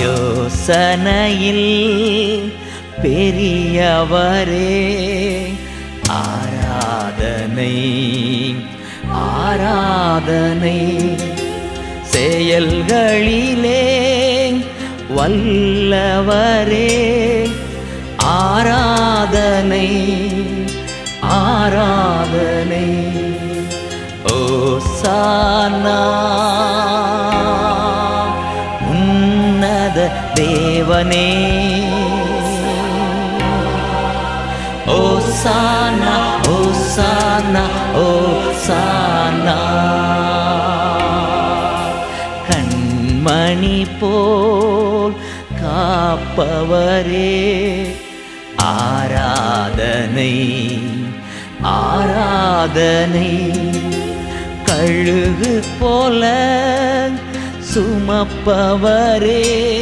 யோசனையில் பெரியவரே ஆராதனை ஆராதனை செயல்களிலே வல்லவரே ஆராதனை ஆராதனை. ஓ சானா உன்னத தேவனே. ஓசானா ஓசானா ஓசானா. கண்மணி போல் காப்பவரே. ஆராதனை ஆராதனை. கழுகு போல சுமப்பவரே.